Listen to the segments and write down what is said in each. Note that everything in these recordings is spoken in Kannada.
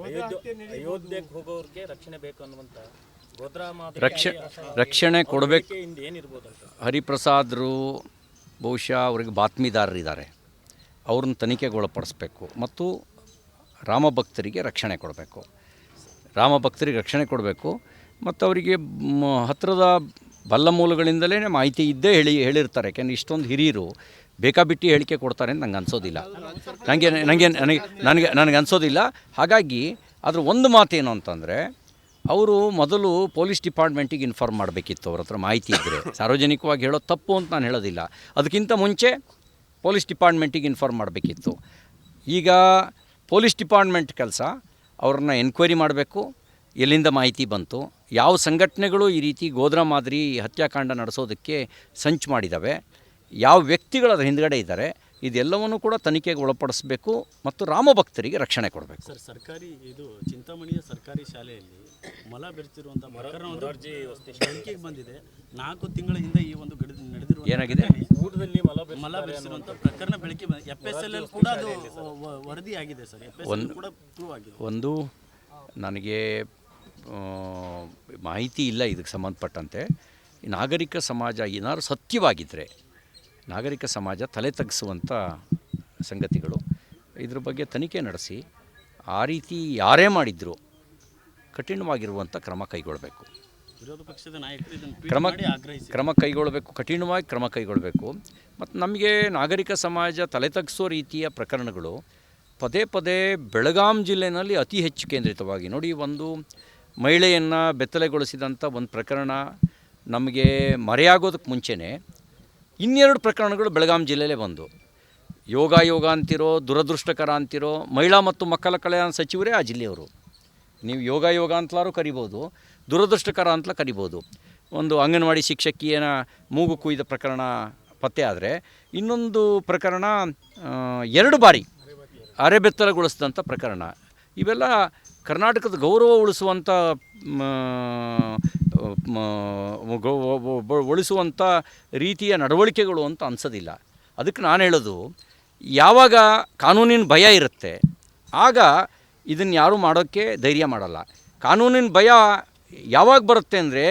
ಅಯೋಧ್ಯೆಗೆ ಹೋಗೋರಿಗೆ ರಕ್ಷಣೆ ಬೇಕು ಅನ್ನುವಂತ ರಕ್ಷ ರಕ್ಷಣೆ ಕೊಡಬೇಕು. ಹರಿಪ್ರಸಾದರು ಏನಿರ್ಬೋದು ಅಂತ ಹರಿಪ್ರಸಾದ್ರು ಬಹುಶಃ ಅವ್ರಿಗೆ ಬಾತ್ಮೀದಾರರಿದ್ದಾರೆ ಅವ್ರನ್ನ ತನಿಖೆಗೊಳಪಡಿಸ್ಬೇಕು. ಮತ್ತು ರಾಮಭಕ್ತರಿಗೆ ರಕ್ಷಣೆ ಕೊಡಬೇಕು. ರಾಮಭಕ್ತರಿಗೆ ರಕ್ಷಣೆ ಕೊಡಬೇಕು. ಮತ್ತು ಅವರಿಗೆ ಮ್, ಹತ್ತಿರದ ಬಲ್ಲ ಮೂಲಗಳಿಂದಲೇ ಮಾಹಿತಿ ಇದ್ದೇ ಹೇಳಿ ಹೇಳಿರ್ತಾರೆ. ಯಾಕೆಂದರೆ ಇಷ್ಟೊಂದು ಹಿರಿಯರು ಬೇಕಾಬಿಟ್ಟು ಹೇಳಿಕೆ ಕೊಡ್ತಾರೆ ಅಂತ ನಂಗೆ ಅನ್ಸೋದಿಲ್ಲ. ನನಗೆ ನನಗೆ ನನಗೆ ನನಗೆ ನನಗೆ ಅನ್ಸೋದಿಲ್ಲ. ಹಾಗಾಗಿ ಅದ್ರ ಒಂದು ಮಾತೇನು ಅಂತಂದರೆ, ಅವರು ಮೊದಲು ಪೊಲೀಸ್ ಡಿಪಾರ್ಟ್ಮೆಂಟಿಗೆ ಇನ್ಫಾರ್ಮ್ ಮಾಡಬೇಕಿತ್ತು ಅವ್ರ ಹತ್ರ ಮಾಹಿತಿ ಇದ್ದರೆ ಸಾರ್ವಜನಿಕವಾಗಿ ಹೇಳೋದು ತಪ್ಪು ಅಂತ ನಾನು ಹೇಳೋದಿಲ್ಲ. ಅದಕ್ಕಿಂತ ಮುಂಚೆ ಪೊಲೀಸ್ ಡಿಪಾರ್ಟ್ಮೆಂಟಿಗೆ ಇನ್ಫಾರ್ಮ್ ಮಾಡಬೇಕಿತ್ತು. ಈಗ ಪೊಲೀಸ್ ಡಿಪಾರ್ಟ್ಮೆಂಟ್ ಕೆಲಸ ಅವ್ರನ್ನ ಎನ್ಕ್ವೈರಿ ಮಾಡಬೇಕು. ಎಲ್ಲಿಂದ ಮಾಹಿತಿ ಬಂತು? ಯಾವ ಸಂಘಟನೆಗಳು ಈ ರೀತಿ ಗೋದ್ರ ಮಾದರಿ ಹತ್ಯಾಕಾಂಡ ನಡೆಸೋದಕ್ಕೆ ಸಂಚು ಮಾಡಿದ್ದಾವೆ ಯಾವ ವ್ಯಕ್ತಿಗಳು ಅದರ ಹಿಂದ್ಗಡೆ ಇದ್ದಾರೆ ಇದೆಲ್ಲವನ್ನು ಕೂಡ ತನಿಖೆಗೆ ಒಳಪಡಿಸಬೇಕು ಮತ್ತು ರಾಮಭಕ್ತರಿಗೆ ರಕ್ಷಣೆ ಕೊಡಬೇಕು. ಸರ್ ಸರ್ಕಾರಿ ಇದು ಚಿಂತಾಮಣಿಯ ಸರ್ಕಾರಿ ಶಾಲೆಯಲ್ಲಿ ಮಲ ಬೆರೆತಿರುವಂಥ ಪ್ರಕರಣ ಒಂದು ಬೆಳಕಿಗೆ ಬಂದಿದೆ. ನಾಲ್ಕು ತಿಂಗಳ ಹಿಂದೆ ಈ ಒಂದು ಗಡಿ ನಡೆದಿರುವ ಏನಾಗಿದೆ? ಊಟದಲ್ಲಿ ಮಲ ಮಲ ಬೆರೆಸಿರುವಂಥ ಪ್ರಕರಣ ಬೆಳಕಿ ಬಂದಿದೆ. ಎಫ್ ಎಸ್ ಎಲ್ ಎಲ್ ಕೂಡ ಅದು ವರದಿ ಆಗಿದೆ ಸರ್. ಎಫ್ ಎಸ್ ಎಲ್ ಕೂಡ ಪ್ರೂವ್ ಆಗಿದೆ. ಒಂದು ನನಗೆ ಮಾಹಿತಿ ಇಲ್ಲ ಇದಕ್ಕೆ ಸಂಬಂಧಪಟ್ಟಂತೆ. ನಾಗರಿಕ ಸಮಾಜ ಏನಾದ್ರು ಸತ್ಯವಾಗಿದ್ದರೆ ನಾಗರಿಕ ಸಮಾಜ ತಲೆ ತಗ್ಗಿಸುವಂಥ ಸಂಗತಿಗಳು. ಇದ್ರ ಬಗ್ಗೆ ತನಿಖೆ ನಡೆಸಿ ಆ ರೀತಿ ಯಾರೇ ಮಾಡಿದ್ರು ಕಠಿಣವಾಗಿರುವಂಥ ಕ್ರಮ ಕೈಗೊಳ್ಳಬೇಕು ವಿರೋಧ ಪಕ್ಷದ ನಾಯಕರು ಕ್ರಮ ಕ್ರಮ ಕೈಗೊಳ್ಳಬೇಕು ಕಠಿಣವಾಗಿ ಕ್ರಮ ಕೈಗೊಳ್ಳಬೇಕು ಮತ್ತು ನಮಗೆ ನಾಗರಿಕ ಸಮಾಜ ತಲೆ ತಗ್ಗಿಸೋ ರೀತಿಯ ಪ್ರಕರಣಗಳು ಪದೇ ಪದೇ ಬೆಳಗಾಂ ಜಿಲ್ಲೆಯಲ್ಲಿ ಅತಿ ಹೆಚ್ಚು ಕೇಂದ್ರಿತವಾಗಿ. ನೋಡಿ ಒಂದು ಮಹಿಳೆಯನ್ನು ಬೆತ್ತಲೆಗೊಳಿಸಿದಂಥ ಒಂದು ಪ್ರಕರಣ ನಮಗೆ ಮರೆಯಾಗೋದಕ್ಕೆ ಮುಂಚೆನೇ ಇನ್ನೆರಡು ಪ್ರಕರಣಗಳು ಬೆಳಗಾಂ ಜಿಲ್ಲೆಯಲ್ಲೇ ಬಂದು. ಯೋಗ ಯೋಗ ಅಂತಿರೋ, ದುರದೃಷ್ಟಕರ ಅಂತಿರೋ, ಮಹಿಳಾ ಮತ್ತು ಮಕ್ಕಳ ಕಲ್ಯಾಣ ಸಚಿವರೇ ಆ ಜಿಲ್ಲೆಯವರು. ನೀವು ಯೋಗ ಯೋಗ ಅಂತಲಾರು ಕರಿಬೋದು, ದುರದೃಷ್ಟಕರ ಅಂತಲೂ ಕರಿಬೋದು. ಒಂದು ಅಂಗನವಾಡಿ ಶಿಕ್ಷಕಿಯನ ಮೂಗು ಕುಯ್ದ ಪ್ರಕರಣ ಪತ್ತೆ ಆದರೆ, ಇನ್ನೊಂದು ಪ್ರಕರಣ ಎರಡು ಬಾರಿ ಅರೆಬೆತ್ತಲಗೊಳಿಸಿದಂಥ ಪ್ರಕರಣ. ಇವೆಲ್ಲ ಕರ್ನಾಟಕದ ಗೌರವ ಉಳಿಸುವಂಥ ಉಳಿಸುವಂಥ ರೀತಿಯ ನಡವಳಿಕೆಗಳು ಅಂತ ಅನ್ಸೋದಿಲ್ಲ. ಅದಕ್ಕೆ ನಾನು ಹೇಳೋದು, ಯಾವಾಗ ಕಾನೂನಿನ ಭಯ ಇರುತ್ತೆ, ಆಗ ಇದನ್ನು ಯಾರೂ ಮಾಡೋಕ್ಕೆ ಧೈರ್ಯ ಮಾಡಲ್ಲ. ಕಾನೂನಿನ ಭಯ ಯಾವಾಗ ಬರುತ್ತೆ ಅಂದರೆ,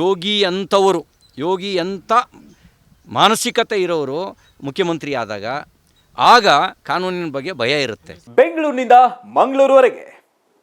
ಯೋಗಿ ಅಂಥವರು ಯೋಗಿ ಅಂಥ ಮಾನಸಿಕತೆ ಇರೋರು ಮುಖ್ಯಮಂತ್ರಿ ಆದಾಗ, ಆಗ ಕಾನೂನಿನ ಬಗ್ಗೆ ಭಯ ಇರುತ್ತೆ. ಬೆಂಗಳೂರಿನಿಂದ ಮಂಗಳೂರುವರೆಗೆ.